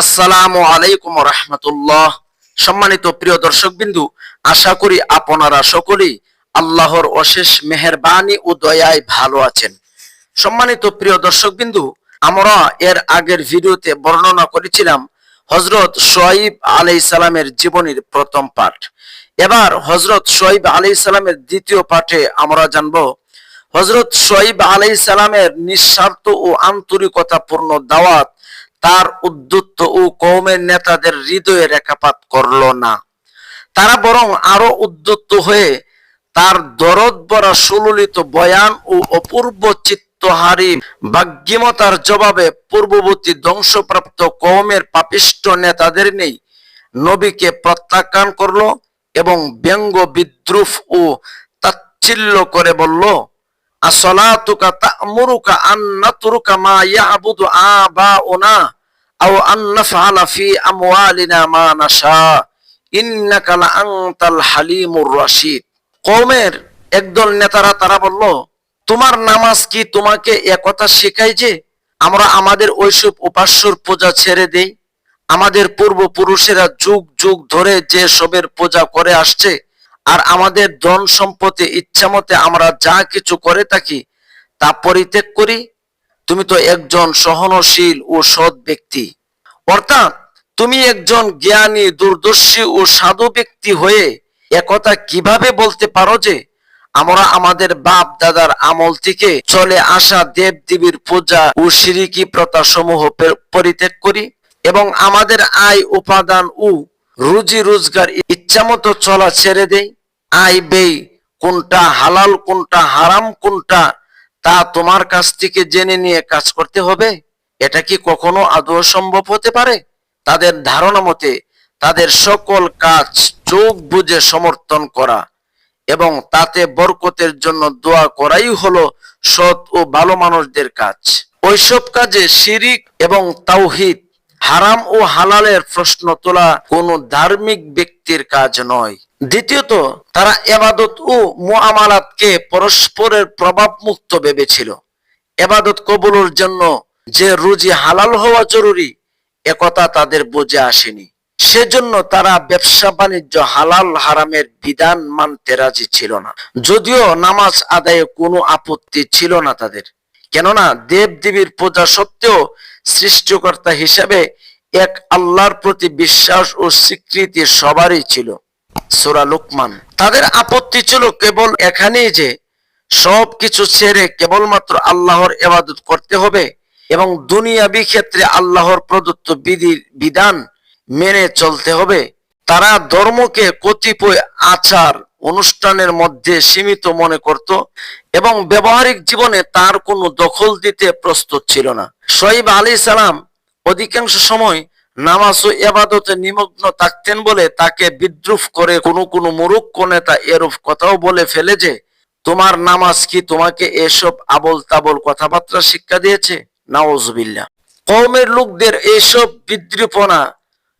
আসসালামু আলাইকুম রহমতুল্লাহ। সম্মানিত প্রিয় দর্শক বিন্দু আশা করি আপনারা সকলেই আল্লাহর অশেষ মেহেরবানি ও দয়ায় ভালো আছেন। সম্মানিত প্রিয় দর্শক বিন্দু আমরা এর আগের ভিডিওতে বর্ণনা করেছিলাম হজরত সোয়াইব আলাই সালামের জীবনীর প্রথম পাঠ। এবার হজরত সোয়াইব আলাই সালামের দ্বিতীয় পাঠে আমরা জানব হজরত সোয়াইব আলাই সালামের নিঃস্বার্থ ও আন্তরিকতাপূর্ণ দাওয়াত তার উদ্যুত্ত ও কৌমের নেতাদের হৃদয়ে রেখাপাত করল না। তারা বরং আরও উদ্যুত্ত হয়ে তার দরদ ভরা সুললিত বয়ান ও অপূর্ব চিত্তহারী বাগ্যিমতার জবাবে পূর্ববর্তী ধ্বংসপ্রাপ্ত কৌমের পাপিষ্ট নেতাদের নেই নবীকে প্রত্যাখ্যান করল এবং ব্যঙ্গ বিদ্রুপ ও তাচ্ছিল্য করে বলল আসলাতুকা তা'মুরুকা আন নাতরুকা মা ইয়াবুদু আবাউনা আও আন মা হালিমুর একদল নেতারা তারা বলল, তোমার নামাজ কি তোমাকে একথা শেখায় যে আমরা আমাদের ওইসব উপাস্যর পূজা ছেড়ে দেই? আমাদের পূর্বপুরুষেরা যুগ যুগ ধরে যে সবের পূজা করে আসছে আর আমাদের ধন সম্পত্তি ইচ্ছামতে আমরা যা কিছু করে থাকি, তা পরিত্যাগ করি। তুমি তো একজন সহনশীল ও সৎ ব্যক্তি। অর্থাৎ তুমি একজন জ্ঞানী, দূরদর্শী ও সাধু ব্যক্তি হয়ে একথা কীভাবে বলতে পারো যে, আমরা আমাদের বাপ দাদার আমল থেকে চলে আসা দেব দেবীর পূজা ও সিরিকি প্রথা সমূহ পরিত্যাগ করি এবং আমাদের আয়, উপাদান ও রুজি রোজগার ইচ্ছামতো চলা ছেড়ে দেই। আয় ব্যয়, কোনটা হালাল, কোনটা হারাম, কোনটা তা তোমার কাছ থেকে জেনে নিয়ে কাজ করতে হবে। এটা কি কখনো আদৌ সম্ভব হতে পারে? তাদের ধারণা মতে তাদের সকল কাজ চোখ বুঝে সমর্থন করা এবং তাতে বরকতের জন্য দোয়া করাই হলো সৎ ও ভালো মানুষদের কাজ। ওইসব কাজে শিরিক এবং তাওহিদ হারাম ও হালালের প্রশ্ন তোলা কোনো ধার্মিক ব্যক্তির কাজ নয়। দ্বিতীয়ত, তারা এবাদত ও মুআমালাতকে পরস্পরের প্রভাব মুক্ত ভেবেছিল। এবাদত কবুলের জন্য যে রুজি হালাল হওয়া জরুরি একথা তাদের বুঝে আসেনি। সেজন্য তারা ব্যবসা বাণিজ্য হালাল হারামের বিধান মানতে রাজি ছিল না। যদিও নামাজ আদায়ে কোনো আপত্তি ছিল না তাদের। কেননা দেব দেবীর পূজা সত্ত্বেও সৃষ্টিকর্তা হিসাবে এক আল্লাহর প্রতি বিশ্বাস ও স্বীকৃতি সবারই ছিল। সুরা লুকমান। তাদের আপত্তি ছিল কেবল এখানেই যে সব কিছু ছেড়ে কেবলমাত্র আল্লাহর এবাদত করতে হবে এবং দুনিয়াবি ক্ষেত্রে আল্লাহর প্রদত্ত বিধির বিধান মেনে চলতে হবে। তারা ধর্মকে কতিপয় আচার অনুষ্ঠানের মধ্যে সীমিত মনে করত এবং ব্যবহারিক জীবনে তার কোনো দখল দিতে প্রস্তুত ছিল না। শহীব আলী সালাম অধিকাংশ সময় নামাজ ও এবাদতে নিমগ্ন থাকতেন বলে তাকে বিদ্রুপ করে কোনো কোনো মুরুক্ষ নেতা এরূপ কথাও বলে ফেলে যে, তোমার নামাজ কি তোমাকে এসব আবল তাবল কথাবার্তা শিক্ষা দিয়েছে? নাওজবিল্লা কৌমের লোকদের এইসব বিদ্রুপনা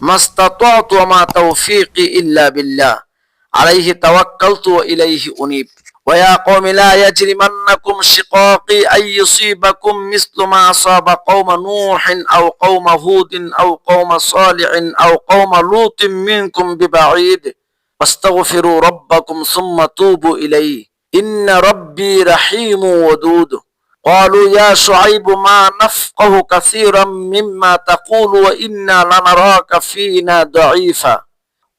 ما استطعت وما توفيقي إلا بالله. عليه توكلت وإليه أنيب. ويا قوم لا يجرمنكم شقاقي أن يصيبكم مثل ما أصاب قوم نوح أو قوم هود أو قوم صالح أو قوم لوط منكم ببعيد. واستغفروا ربكم ثم توبوا إليه. إن ربي رحيم ودود. قالوا يا شعيب ما نفقه كثيرا مما تقول وإنا لنراك فينا ضعيفا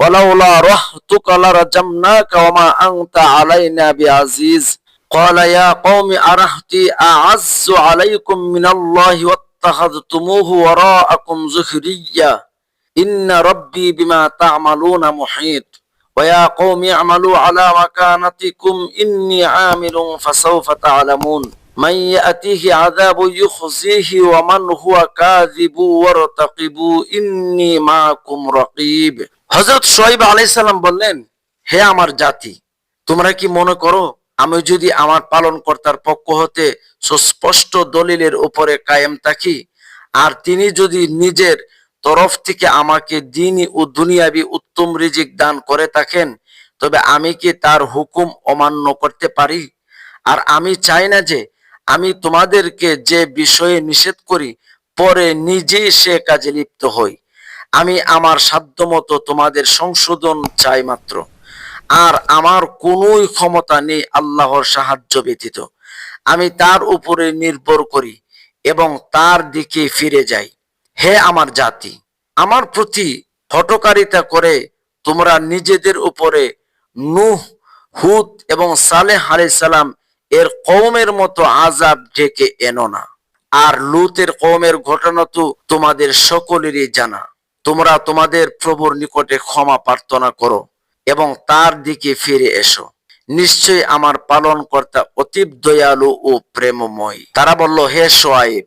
ولولا رهتك لرجمناك وما أنت علينا بعزيز قال يا قوم أرهتي أعز عليكم من الله واتخذتموه وراءكم زهريا إن ربي بما تعملون محيط ويا قوم اعملوا على مكانتكم إني عامل فسوف تعلمون من يأتيه عذاب يخزيه ومن هو كاذب وارتقبوا إني معكم رقيب হযরত শোয়েব আলাইহিস সালাম বললেন হে আমার জাতি তোমরা কি মনে করো আমি যদি আমার পালনকর্তার পক্ষ হতে সুস্পষ্ট দলিলের উপরে কায়েম থাকি আর তিনি যদি নিজের তরফ থেকে আমাকে দিনই ও দুনিয়াবি উত্তম রিজিক দান করে থাকেন তবে আমি কি তার হুকুম অমান্য করতে পারি আর আমি চাই না যে আমি তোমাদেরকে যে বিষয়ে নিষেধ করি, পরে নিজেই সে কাজে লিপ্ত হই। আমি আমার সাধ্যমতো তোমাদের সংশোধন চাই মাত্র। আর আমার কোনোই ক্ষমতা নেই আল্লাহর সাহায্য ব্যতীত। আমি তার উপরে নির্ভর করি এবং তার দিকে ফিরে যাই। হে আমার জাতি, আমার প্রতি হটকারিতা করে তোমরা নিজেদের উপরে নূহ, হুদ এবং সালেহ আলাইহিস সালাম এর কওমের মতো আজাব ডেকে এনো না। আর লুতের কওমের ঘটনা তো তোমাদের সকলেরই জানা। তোমরা তোমাদের প্রভুর নিকটে ক্ষমা প্রার্থনা করো এবং তার দিকে ফিরে এসো। নিশ্চয় আমার পালন কর্তা অতীব দয়ালু ও প্রেমময়। তারা বলল, হে সোয়াইব,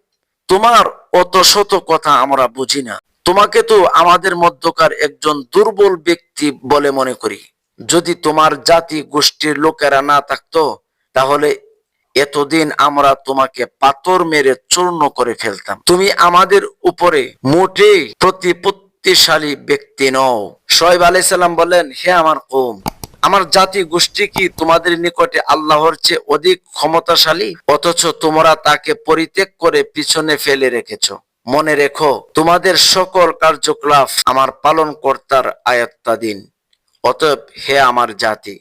তোমার অত শত কথা আমরা বুঝি না। তোমাকে তো আমাদের মধ্যকার একজন দুর্বল ব্যক্তি বলে মনে করি। যদি তোমার জাতি গোষ্ঠীর লোকেরা না থাকতো তাহলে এতদিন আমরা তোমাকে পাথর মেরে চূর্ণ করে ফেলতাম। তুমি আমাদের উপরে মোটে প্রতিপত্তিশালী ব্যক্তি নও। শোয়েব আলাইসাল্লাম বলেন হে আমার কৌম আমার জাতি গোষ্ঠী কি তোমাদের নিকটে আল্লাহর চেয়ে অধিক ক্ষমতাশালী? অথচ তোমরা তাকে পরিত্যাগ করে পিছনে ফেলে রেখেছো। মনে রেখো, তোমাদের সকল কার্যকলাপ আমার পালন কর্তার আয়ত্তাধীন। অতএব হে আমার জাতি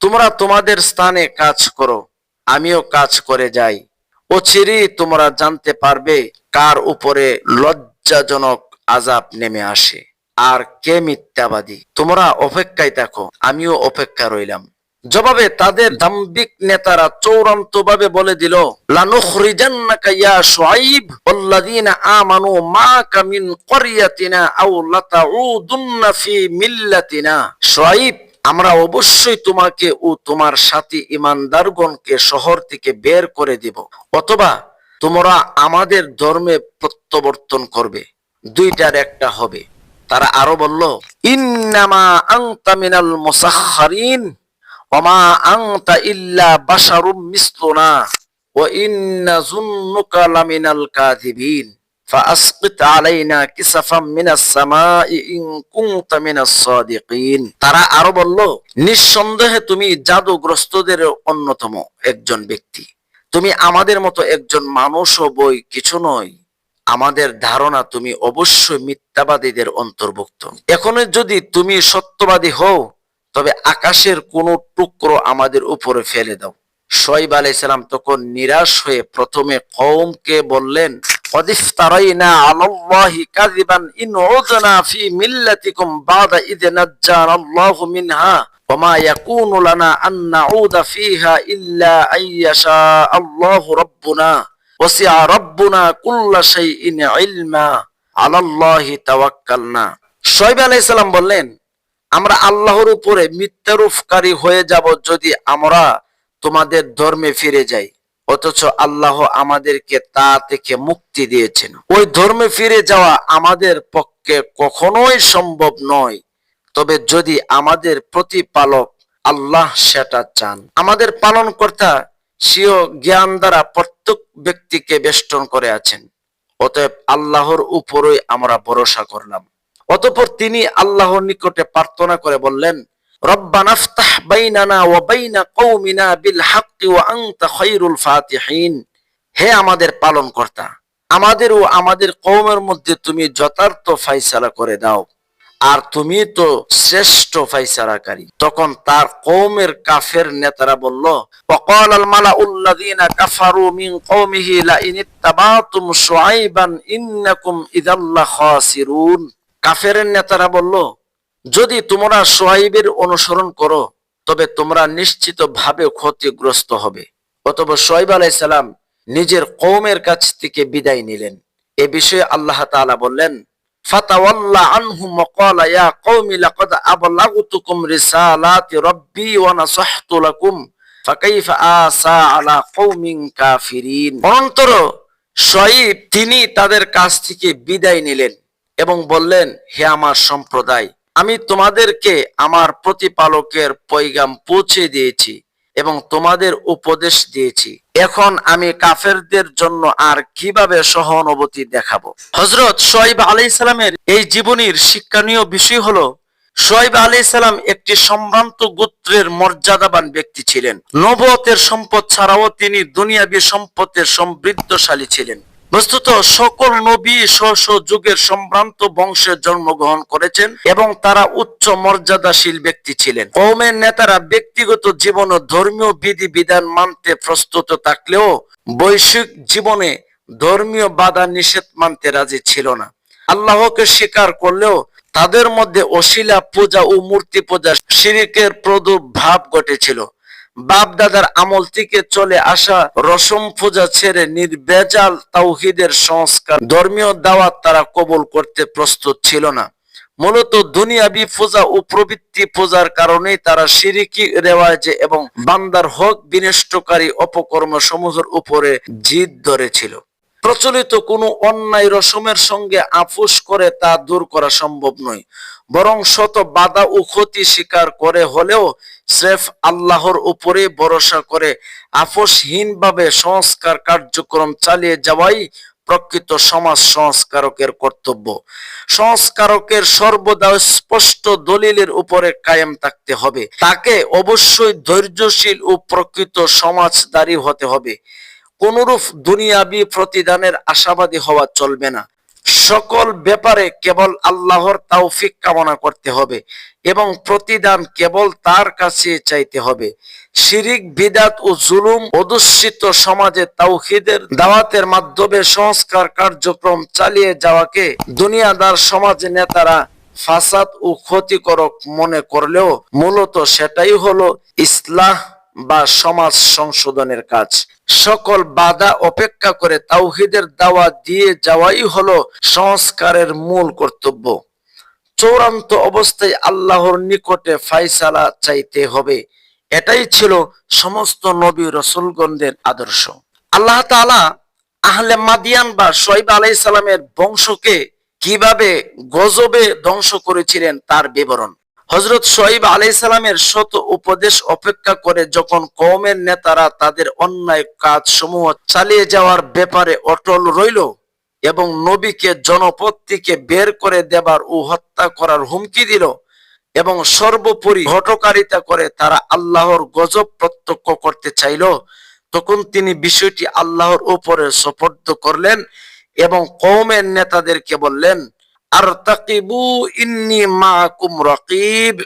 তোমরা তোমাদের স্থানে কাজ করো, আমিও কাজ করে যাই। ও চিরি তোমরা জানতে পারবে কার উপরে লজ্জাজনক আজাব নেমে আসে। আর কে মিথ্যাবাদী? তোমরা অপেক্ষায় দেখো আমিও অপেক্ষা রইলাম। জবাবে তাদের দাম্বিক নেতারা চৌরান্ত ভাবে বলে দিল আমানু মিন আমরা অবশ্যই তোমাকে ও তোমার সাথী ইমানদারগণকে শহর থেকে বের করে দিব, অথবা তোমরা আমাদের ধর্মে প্রত্যাবর্তন করবে। দুইটার একটা হবে। তারা আরও বলল, ইন্নামা আংতা মিনাল মুসাখখারিন ওমা আংতা ইল্লা বাশারুম মিসলুনা, ওয়া লামিনাল কাযিবিন। একজন ব্যক্তি। তুমি আমাদের মতো একজন বই কিছু নয় আমাদের ধারণা তুমি অবশ্যই মিথ্যাবাদীদের অন্তর্ভুক্ত। এখন যদি তুমি সত্যবাদী হও, তবে আকাশের কোন টুকরো আমাদের উপরে ফেলে দাও। শৈব আলাইসালাম তখন নিরাশ হয়ে প্রথমে কৌমকে বললেন قد افترينا على الله كذبا إن عدنا في ملتكم بعد إذ نجانا الله منها وما يكون لنا أن نعود فيها إلا أن يشاء الله ربنا وسع ربنا كل شيء علما على الله توكلنا শোয়েব আলাইহিস সালাম বললেন আমরা আল্লাহর উপরে মিথ্যারূপকারী হয়ে যাব যদি আমরা তোমাদের ধর্মে ফিরে যাই অথচ আল্লাহ আমাদেরকে তা থেকে মুক্তি দিয়েছেন। ওই ধর্মে ফিরে যাওয়া আমাদের পক্ষে কখনোই সম্ভব নয়। তবে যদি আমাদের প্রতিপালক আল্লাহ সেটা চান, আমাদের পালনকর্তা স্বীয় জ্ঞান দ্বারা প্রত্যেক ব্যক্তিকে বেষ্টন করে আছেন। অতএব আল্লাহর উপরই আমরা ভরসা করলাম। অতঃপর তিনি আল্লাহর নিকটে প্রার্থনা করে বললেন ربنا افتح بيننا وبين قومنا بالحق وانت خير الفاتحين হে আমাদের পালন কর্তা আমাদের ও আমাদের কৌমের মধ্যে তুমি যথার্থ ফাইসালা করে দাও আর তুমি তো শ্রেষ্ঠ ফাইসালাকারী তখন তার কৌমের কাফের নেতারা বলল وقال الملأ الذين كفروا من قومه لئن اتبعتم شعيبا انكم اذا لخاسرون কাফেরের নেতারা বলল যদি তোমরা সোহাইবের অনুসরণ করো, তবে তোমরা নিশ্চিত ভাবে ক্ষতিগ্রস্ত হবে। অতঃপর সোহাইব আলাইসালাম নিজের কৌমের কাছ থেকে বিদায় নিলেন। এ বিষয়ে আল্লাহ তাআলা বললেন তিনি তাদের কাছ থেকে বিদায় নিলেন এবং বললেন, হে আমার সম্প্রদায় আমি তোমাদেরকে আমার প্রতিপালকের পৈগাম পৌঁছে দিয়েছি এবং তোমাদের উপদেশ দিয়েছি। এখন আমি কাফেরদের জন্য আর কীভাবে সহানুভূতি দেখাবো? হজরত আলাই সালামের এই জীবনীর শিক্ষণীয় বিষয় হলো আলাই সালাম একটি সম্ভ্রান্ত গোত্রের মর্যাদাবান ব্যক্তি ছিলেন। নবতের সম্পদ ছাড়াও তিনি দুনিয়াবী সম্পদের সমৃদ্ধশালী ছিলেন। বস্তুত সকল নবী স্ব যুগের সম্ভ্রান্ত বংশে জন্মগ্রহণ করেছেন এবং তারা উচ্চ মর্যাদাশীল ব্যক্তি ছিলেন। কৌমের নেতারা ব্যক্তিগত জীবন ও ধর্মীয় বিধি বিধান মানতে প্রস্তুত থাকলেও বৈশ্বিক জীবনে ধর্মীয় বাধা নিষেধ মানতে রাজি ছিল না। আল্লাহকে স্বীকার করলেও তাদের মধ্যে অশিলা পূজা ও মূর্তি পূজা শিরিকের প্রাদুর্ভাব ঘটেছিল। বাপ দাদার আমল থেকে চলে আসা রসম পূজা ছেড়ে নির্বেজাল তাওহিদের সংস্কার ধর্মীয় দাওয়াত তারা কবল করতে প্রস্তুত ছিল না। মূলত দুনিয়াবি পূজা ও প্রবৃত্তি পূজার কারণেই তারা সিরিকি রেওয়াজে এবং বান্দার হক বিনষ্টকারী অপকর্ম সমূহের উপরে জিদ ধরেছিল। প্রচলিত কোনো অন্যায় রসমের সঙ্গে আপুস করে তা দূর করা সম্ভব নয়। বরং শত বাধা ও ক্ষতি স্বীকার করে হলেও স্রেফ আল্লাহর উপরে ভরসা করে আপোষহীনভাবে সংস্কার কার্যক্রম চালিয়ে যাওয়াই প্রকৃত সমাজ সংস্কারকের কর্তব্য। সংস্কারকের সর্বদা স্পষ্ট দলিলের উপরে কায়েম থাকতে হবে। তাকে অবশ্যই ধৈর্যশীল ও প্রকৃত সমাজদারী হতে হবে। কোনরূপ দুনিয়াবি প্রতিদানের আশাবাদী হওয়া চলবে না। সকল ব্যাপারে কেবল আল্লাহর তৌফিক কামনা করতে হবে এবং প্রতিদান কেবল তার কাছে চাইতে হবে। শিরিক, বিদাত ও জুলুম অদূষিত সমাজে তাওহিদের দাওয়াতের মাধ্যমে সংস্কার কার্যক্রম চালিয়ে যাওয়াকে দুনিয়াদার সমাজ নেতারা ফাসাদ ও ক্ষতিকারক মনে করলেও মূলত সেটাই হলো ইসলাহ বা সমাজ সংশোধনের কাজ। সকল বাধা অপেক্ষা করে তাওহিদের দাওয়া দিয়ে যাওয়াই হলো সংস্কারের মূল কর্তব্য। চূড়ান্ত অবস্থায় আল্লাহর নিকটে ফাইসালা চাইতে হবে। এটাই ছিল সমস্ত নবী রসুলগণদের আদর্শ। আল্লাহ তাআলা আহলে মাদিয়ান বা শৈব আলাই সালামের বংশকে কীভাবে গজবে ধ্বংস করেছিলেন তার বিবরণ। হজরত সোহাইব আলাই সালামের শত উপদেশ অপেক্ষা করে যখন কওমের নেতারা তাদের অন্যায় কাজ সমূহ চালিয়ে যাওয়ার ব্যাপারে অটল রইল এবং নবীকে জনপদ থেকে বের করে দেবার ও হত্যা করার হুমকি দিল এবং সর্বোপরি ঘটকারিতা করে তারা আল্লাহর গজব প্রত্যক্ষ করতে চাইল, তখন তিনি বিষয়টি আল্লাহর উপরে সপর্দ করলেন এবং কওমের নেতাদেরকে বললেন আর তাকিবু ইন্নি মাকুম রকিব।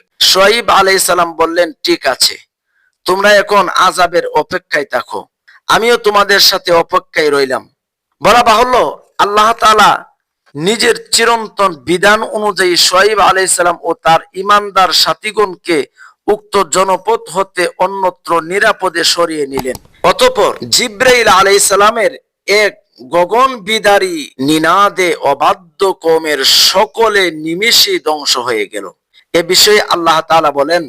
আলাইহিস সালাম বললেন, ঠিক আছে, তোমরা এখন আজাবের অপেক্ষায় থাকো। আমিও তোমাদের সাথে অপেক্ষায় রইলাম। বলা বাহুল্য, আল্লাহ তাআলা নিজের চিরন্তন বিধান অনুযায়ী সোয়াইব আলাইসালাম ও তার ইমানদার সাথীগণকে উক্ত জনপদ হতে অন্যত্র নিরাপদে সরিয়ে নিলেন। অতঃপর জিব্রাইল আলাইসালামের এক গগন বিদারী নিনাদে অবাধ্য কমের সকলে নিমিষে ধ্বংস হয়ে গেল এ বিষয়ে আল্লাহ তাআলা বলেন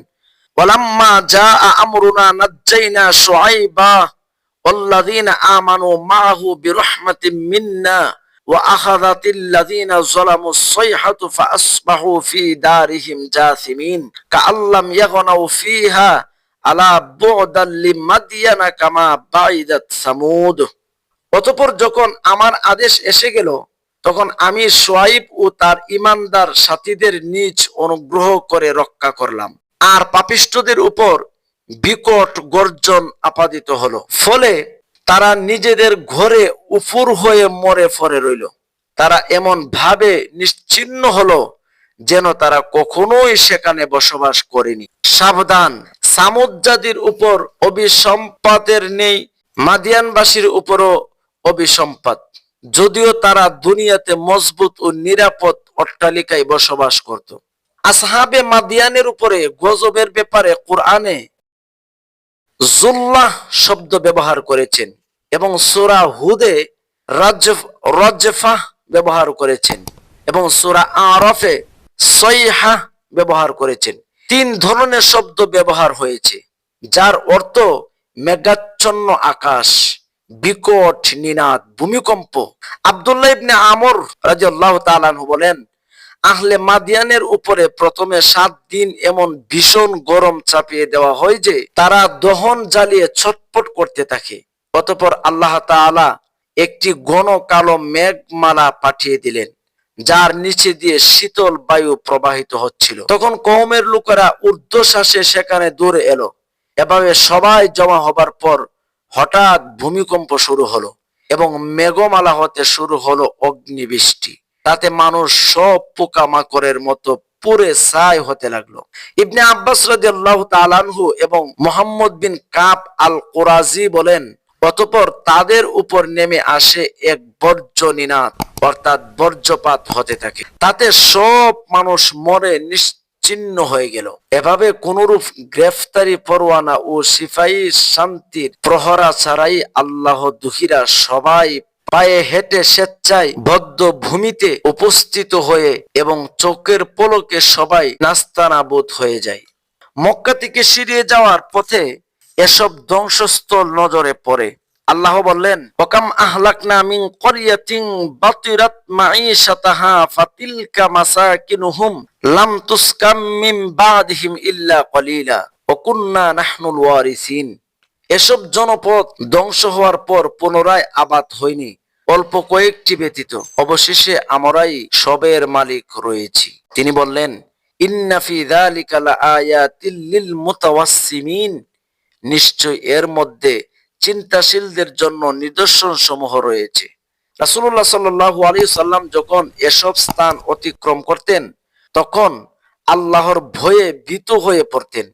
ওয়ালাম্মা জা আমরুনা নাজ্জাইনা শুআইবা والذين آمنوا معه برحمة منا وأخذت الذين ظلموا الصيحة فأصبحوا في دارهم جاثمين كأن لم يغنوا فيها على بعدا لمدين كما بعدت ثمود অতঃপর যখন আমার আদেশ এসে গেল, তখন আমি সোয়াইব ও তার ইমানদার সাথীদের নিজ অনুগ্রহ করে রক্ষা করলাম। আর পাপিষ্টদের উপর বিকট গর্জন আপাদিত হলো। ফলে তারা নিজেদের ঘরে উপুর হয়ে মরে ফরে রইল। তারা এমন ভাবে নিশ্চিন্ন হলো যেন তারা কখনোই সেখানে বসবাস করেনি। সাবধান সামুদ্রাদির উপর অভিসম্পাদের নেই, মাদিয়ানবাসীর উপরও অভিসম্পাদ যদিও তারা দুনিয়াতে মজবুত ও নিরাপদ অট্টালিকায় বসবাস করত। আসহাবে মাদিয়ানের উপরে গজবের ব্যাপারে কোরআনে জুল্লাহ শব্দ ব্যবহার করেছেন এবং সুরা হুদে রজফাহ ব্যবহার করেছেন এবং সুরা আরফে সৈহা ব্যবহার করেছেন। তিন ধরনের শব্দ ব্যবহার হয়েছে, যার অর্থ মেঘাচ্ছন্ন আকাশ। বিকট নিনাদ ভূমিকম্প। আব্দুল্লাহ ইবনে আমর রাদিয়াল্লাহু তাআলা আনহু বলেন, আহলে মাদিয়ানের উপরে প্রথমে সাত দিন এমন ভীষণ গরম চাপিয়ে দেওয়া হয় যে, তারা দহন জ্বালিয়ে ছটফট করতে থাকে। অতঃপর আল্লাহ তাআলা একটি ঘন কালো মেঘমালা পাঠিয়ে দিলেন, যার নিচে দিয়ে শীতল বায়ু প্রবাহিত হচ্ছিল। তখন কওমের লোকেরা ঊর্ধ্বশ্বাসে সেখানে দূরে এলো। এভাবে সবাই জমা হবার পর হঠাৎ ভূমিকম্প শুরু হলো এবং মেঘমালা হতে শুরু হলো অগ্নিবৃষ্টি। তাতে মানুষ সব পোকামাকড়ের মতো পুরে ছাই হতে লাগল। ইবনে আব্বাস রাদিয়াল্লাহু তাআলা আনহু এবং মোহাম্মদ বিন কাব আল কোরাজি বলেন, অতঃপর তাদের উপর নেমে আসে এক বর্জ্য নিনাদ, অর্থাৎ বর্জ্যপাত হতে থাকে। তাতে সব মানুষ মরে নিশ্চিন্ন হয়ে গেল। এভাবে কোনরূপ গ্রেফতারি, পরোয়ানা ও সিপাহী শান্তির প্রহরা ছাড়াই আল্লাহ দুহিরা সবাই পায়ে হেঁটে স্বেচ্ছায় বদ্ধ ভূমিতে উপস্থিত হয়ে এবং চোখের পলকে সবাই নাস্তানাবোধ হয়ে যায়। মক্কা থেকে সিরিয়ে যাওয়ার পথে এসব ধ্বংসস্থল নজরে পড়ে। আল্লাহ বললেন ওকাম আহলাকনা মিন করিয়াতিন বাতিরাত মাঈশাতাহা ফাতিলকা মাসাকিনুহুম লাম তুসকাম মিন বাদহিম ইল্লা কলিলা ওয়া কুন্না নাহনুল ওয়ারিসিন। এসব জনপদ ধ্বংস হওয়ার পর পুনরায় আবাদ হয়নি, অল্প কয়েকটি ব্যতীত। অবশেষে আমরাই সবের মালিক রয়েছি। তিনি বললেন ইন্নাফি যালিকা লাআয়াতিল লিল মুতাওয়াসসিমিন। নিশ্চয় এর মধ্যে চিন্তাশীলদের জন্য নিদর্শন সমূহ রয়েছে। রাসূলুল্লাহ সাল্লাল্লাহু আলাইহি সাল্লাম যখন এসব স্থান অতিক্রম করতেন, তখন আল্লাহর ভয়ে ভীত হয়ে পড়তেন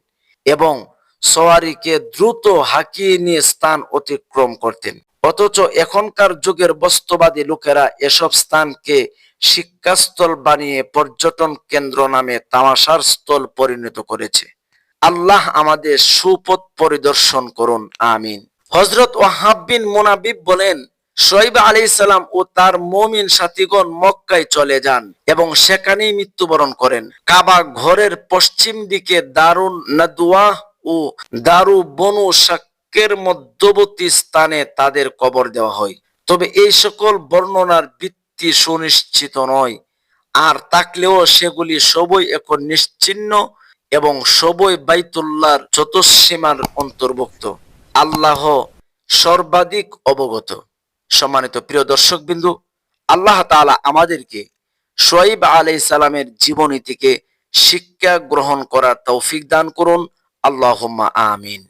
এবং সওয়ারিকে দ্রুত হাঁকিয়ে নিয়ে স্থান অতিক্রম করতেন। অথচ এখনকার যুগের বস্তুবাদী লোকেরা এসব স্থানকে শিক্ষাস্থল বানিয়ে পর্যটন কেন্দ্র নামে তামাশার স্থল পরিণত করেছে। আল্লাহ আমাদের সুপথ পরিদর্শন করুন, আমিন। হজরত ওয়াহাব বিন মুনাবিব বলেন, শোয়েব আলী সালাম ও তার মমিন সাথীগণ মক্কায় চলে যান এবং সেখানেই মৃত্যুবরণ করেন। কাবা ঘরের পশ্চিম দিকে দারুণ নাদুয়া ও দারু বনু শাক্কের মধ্যবর্তী স্থানে তাদের কবর দেওয়া হয়। তবে এই সকল বর্ণনার ভিত্তি সুনিশ্চিত নয়, আর থাকলেও সেগুলি সবই এখন নিশ্চিন্ন এবং সবই বাইতুল্লাহর চতুসীমার অন্তর্ভুক্ত। আল্লাহ সর্বাধিক অবগত। সম্মানিত প্রিয় দর্শক বিন্দু আল্লাহ তালা আমাদেরকে সোয়াইব আলাই সালামের জীবনী থেকে শিক্ষা গ্রহণ করার তৌফিক দান করুন। আল্লাহ আমিন।